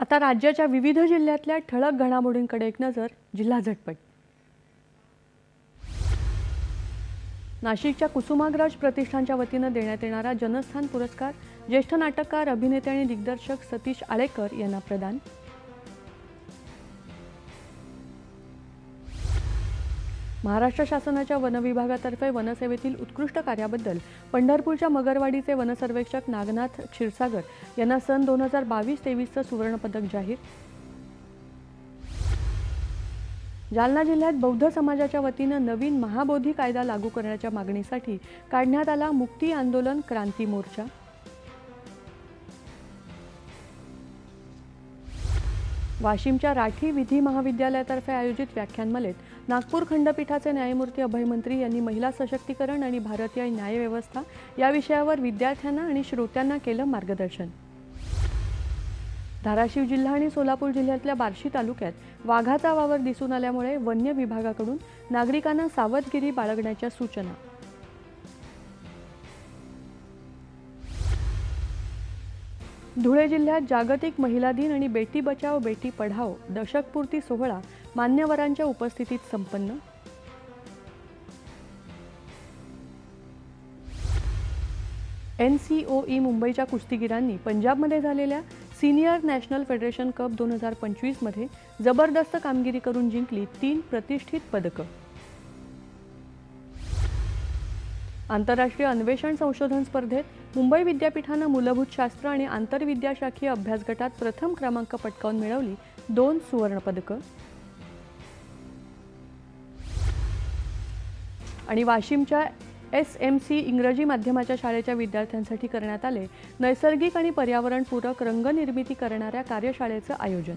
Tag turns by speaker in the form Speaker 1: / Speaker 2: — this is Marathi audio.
Speaker 1: आता राज्याच्या विविध जिल्ह्यातल्या ठळक घडामोडींकडे एक नजर जिल्हा झटपट. नाशिकच्या कुसुमाग्रज प्रतिष्ठानच्या वतीनं देण्यात येणारा जनस्थान पुरस्कार ज्येष्ठ नाटककार अभिनेते आणि दिग्दर्शक सतीश आळेकर यांना प्रदान. महाराष्ट्र शासनाच्या वन विभागातर्फे वनसेवेतील उत्कृष्ट कार्याबद्दल पंढरपूरच्या मगरवाडीचे वनसर्वेक्षक नागनाथ क्षीरसागर यांना सन दोन हजार बावीस तेवीसचं सुवर्णपदक जाहीर. जालना जिल्ह्यात बौद्ध समाजाच्या वतीनं नवीन महाबोधी कायदा लागू करण्याच्या मागणीसाठी काढण्यात आला मुक्ती आंदोलन क्रांती मोर्चा. वाशिमच्या राठी विधी महाविद्यालयातर्फे आयोजित व्याख्यानमालेत नागपूर खंडपीठाचे न्यायमूर्ती अभयमंत्री यांनी महिला सशक्तीकरण आणि भारतीय न्यायव्यवस्था या विषयावर विद्यार्थ्यांना आणि श्रोत्यांना केलं मार्गदर्शन. धाराशिव जिल्हा आणि सोलापूर जिल्ह्यातल्या बार्शी तालुक्यात वाघाचा वावर दिसून आल्यामुळे वन्य विभागाकडून नागरिकांना सावधगिरी बाळगण्याच्या सूचना. धुळे जिल्ह्यात जागतिक महिला दिन आणि बेटी बचाव बेटी पढाओ दशकपूर्ती सोहळा मान्यवरांच्या उपस्थितीत संपन्न. एन सी ओ ई मुंबईच्या कुस्तीगिरांनी पंजाबमध्ये झालेल्या सिनियर नॅशनल फेडरेशन कप दोन हजार पंचवीसमध्ये जबरदस्त कामगिरी करून जिंकली तीन प्रतिष्ठित पदकं. आंतरराष्ट्रीय अन्वेषण संशोधन स्पर्धेत मुंबई विद्यापीठानं मूलभूत शास्त्र आणि आंतरविद्याशाखीय अभ्यास गटात प्रथम क्रमांक पटकावून मिळवली दोन सुवर्णपदकं. आणि वाशिमच्या एस एम सी इंग्रजी माध्यमाच्या शाळेच्या विद्यार्थ्यांसाठी करण्यात आले नैसर्गिक आणि पर्यावरणपूरक रंगनिर्मिती करणाऱ्या कार्यशाळेचं आयोजन.